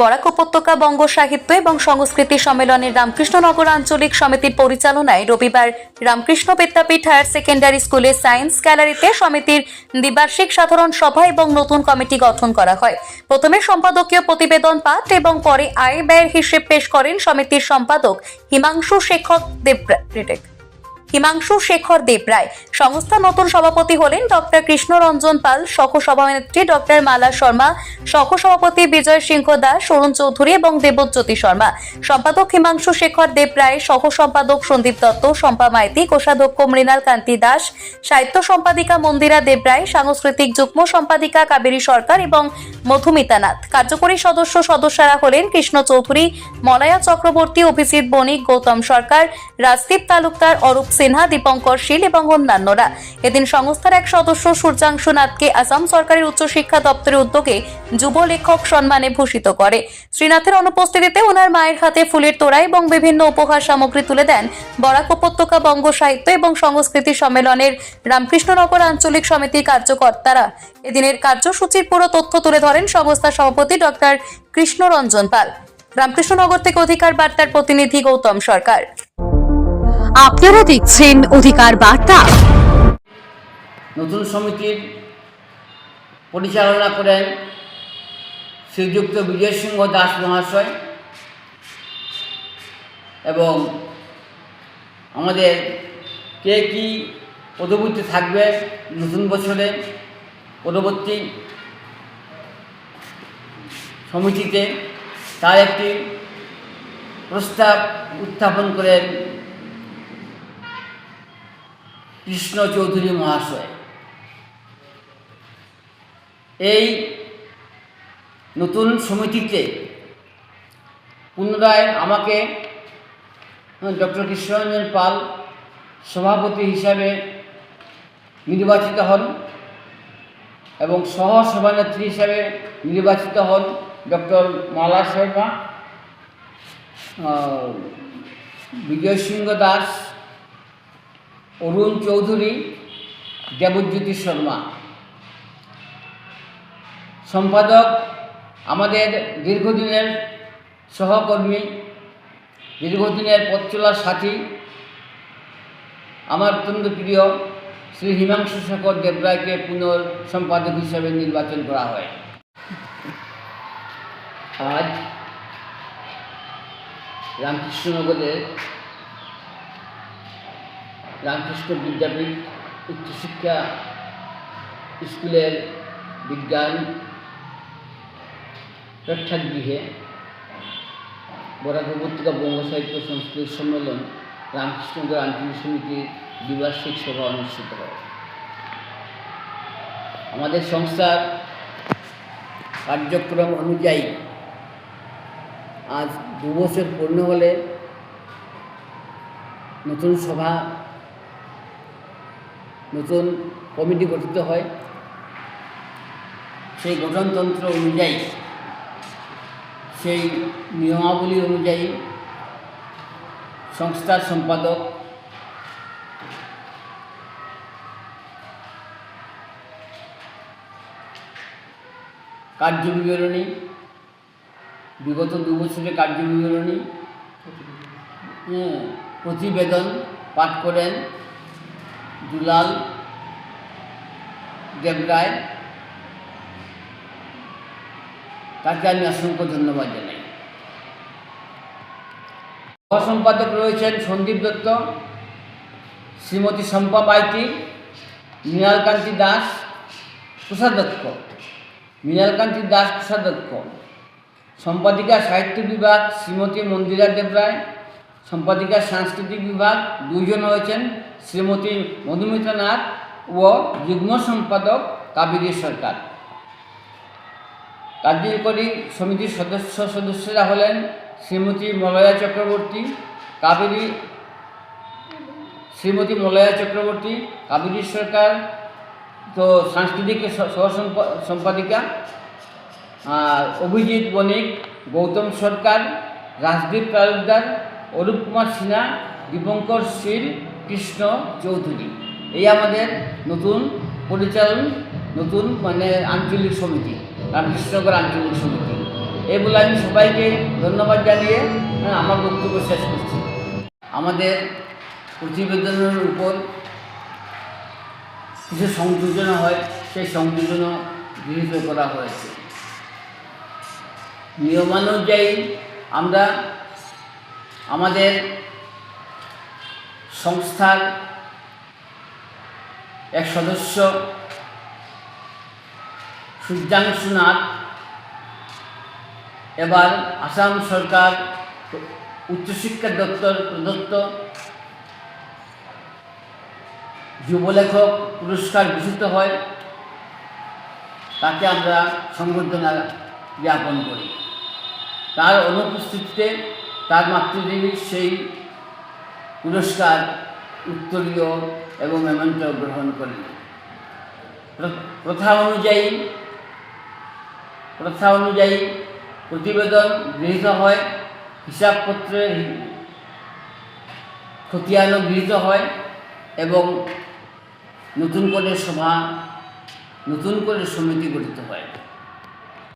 বরাক উপত্যকা বঙ্গ সাহিত্য এবং সংস্কৃতি সম্মেলনের রামকৃষ্ণনগর আঞ্চলিক সমিতির পরিচালনায় রবিবার রামকৃষ্ণ বিদ্যাপীঠ হায়ার সেকেন্ডারি স্কুলে সায়েন্স গ্যালারিতে সমিতির দ্বিবার্ষিক সাধারণ সভা এবং নতুন কমিটি গঠন করা হয়। প্রথমে সম্পাদকীয় প্রতিবেদন পাঠ এবং পরে আয় ব্যয়ের হিসেব পেশ করেন সমিতির সম্পাদক হিমাংশু শেখক দেব হিমাংশু শেখর দেবরায়। সংস্থা নতুন সভাপতি হলেন ডক্টর কৃষ্ণরঞ্জন পাল সহ সভানেত্রী ডক্টর মালা শর্মা সহ সভাপতি বিজয় সিংহ দাস, অরুণ চৌধুরী এবং দেবজ্যোতি শর্মা। সম্পাদক হিমাংশু শেখর দেবরায় সহ সম্পাদক সন্দীপ দত্ত শম্পা মাইতি, কোষাধ্যক্ষ মৃণাল কান্তি দাস, সাহিত্য সম্পাদিকা মন্দিরা দেবরায়, সাংস্কৃতিক যুগ্ম সম্পাদিকা কাবেরী সরকার এবং মধুমিতা নাথ। কার্যকরী সদস্য সদস্যরা হলেন কৃষ্ণ চৌধুরী, মলয়া চক্রবর্তী, অভিজিৎ বণিক, গৌতম সরকার, রাজদীপ তালুকদার, অরূপ সিনহা, দীপঙ্কর শীল এবং অন্যান্যরা। এদিন সংস্থার এক সদস্য সূর্যাংশু নাথকে আসাম সরকারের উচ্চশিক্ষা দপ্তরের উদ্যোগে যুব লেখক সম্মানে ভূষিত করে। শ্রীনাথের অনুপস্থিতিতে ওনার মায়ের হাতে ফুলের তোড়া এবং বিভিন্ন উপহার সামগ্রী তুলে দেন বরাক উপত্যকা বঙ্গ সাহিত্য এবং সংস্কৃতি সম্মেলনের রামকৃষ্ণনগর আঞ্চলিক সমিতির কার্যকর্তারা। এদিনের কার্যসূচির পুরো তথ্য তুলে ধরেন সংস্থার সভাপতি ডক্টর কৃষ্ণরঞ্জন পাল। রামকৃষ্ণনগর থেকে অধিকার বার্তার প্রতিনিধি গৌতম সরকার। আপনারা দেখছেন অধিকার বার্তা। নতুন সমিতির পরিচালনা করেন শ্রীযুক্ত বিজয় সিংহ দাস মহাশয় এবং আমাদের কে কি পদবৃত্তি থাকবে নতুন বছরে পরবর্তী সমিতিতে, তার একটি প্রস্তাব উত্থাপন করেন কৃষ্ণ চৌধুরী মহাশয়। এই নতুন সমিতিতে পুনরায় আমাকে ডক্টর কৃষ্ণরঞ্জন পাল সভাপতি হিসাবে নির্বাচিত হন এবং সহ সভানেত্রী হিসাবে নির্বাচিত হন ডক্টর মালা শর্মা বিজয় সিংহ দাস অরুণ চৌধুরী, দেবজ্যোতি শর্মা। সম্পাদক আমাদের দীর্ঘদিনের সহকর্মী, দীর্ঘদিনের পথ চলার সাথী, আমার অত্যন্ত প্রিয় শ্রী হিমাংশু শেখর দেবরায়কে পুনর সম্পাদক হিসেবে নির্বাচন করা হয়। আজ রামকৃষ্ণনগরের রামকৃষ্ণ বিদ্যাপীঠ উচ্চশিক্ষা স্কুলের বিজ্ঞান প্রেক্ষাগৃহে বরাক উপত্যকা বঙ্গ সাহিত্য সংস্কৃত সম্মেলন রামকৃষ্ণনগর আঞ্চলিক সমিতির দ্বিবার্ষিক সভা অনুষ্ঠিত হয়। আমাদের সংস্থার কার্যক্রম অনুযায়ী আজ দু বছর পূর্ণ হলে নতুন সভা নতুন কমিটি গঠিত হয়। সেই গঠনতন্ত্র অনুযায়ী সেই নিয়মাবলী অনুযায়ী সংস্থার সম্পাদক কার্যবিবরণী বিগত দু বছরের কার্য বিবরণী হ্যাঁ, প্রতিবেদন পাঠ করেন। দুলাল দেবরায়, তাকে আমি অসংখ্য ধন্যবাদ জানাই। সহ সম্পাদক রয়েছেন সন্দীপ দত্ত, শ্রীমতী শম্পা মাইতি মৃণালকান্তি দাস কোষাধ্যক্ষ মৃণালকান্তি দাস কোষাধ্যক্ষ সম্পাদিকা, সাহিত্য বিভাগ, শ্রীমতী মন্দিরা দেবরায় সম্পাদিকা সাংস্কৃতিক বিভাগ, দুইজন রয়েছেন শ্রীমতী মধুমিতা নাথ ও যুগ্ম সম্পাদক কাবেরী সরকার। কার্যকরী সমিতির সদস্য সদস্যরা হলেন শ্রীমতী মলয়া চক্রবর্তী, কাবেরী শ্রীমতী মলয়া চক্রবর্তী, কাবেরী সরকার, তো সাংস্কৃতিক সহ সম্পাদিকা অভিজিৎ বণিক, গৌতম সরকার, রাজদীপ তালুকদার অরূপ কুমার সিনহা দীপঙ্কর শীল কৃষ্ণ চৌধুরী। এই আমাদের নতুন পরিচালন নতুন মানে আঞ্চলিক সমিতি রামকৃষ্ণনগর আঞ্চলিক সমিতি। এই বলে আমি সবাইকে ধন্যবাদ জানিয়ে হ্যাঁ, আমার বক্তব্য শেষ করছি। আমাদের প্রতিবেদনের উপর কিছু সংযোজন হয় সেই সংযোজনও গৃহীত করা হয়েছে। নিয়মানুযায়ী আমরা আমাদের সংস্থার এক সদস্য সূর্যাংশু নাথ, এবার আসাম সরকার উচ্চশিক্ষা দপ্তর প্রদত্ত যুবলেখক পুরস্কার ভূষিত হয়। তাকে আমরা সংবর্ধনা জ্ঞাপন করি। তার অনুপস্থিতিতে তার মাতৃদেবী সেই পুরস্কার উত্তরীয় এবং মেমেন্ট গ্রহণ করেন প্র- প্রথা অনুযায়ী প্রথা অনুযায়ী প্রতিবেদন গৃহীত হয়, হিসাবপত্রের খতিয়ানও গৃহীত হয় এবং নতুন করে সভা, নতুন করে সমিতি গঠিত হয়।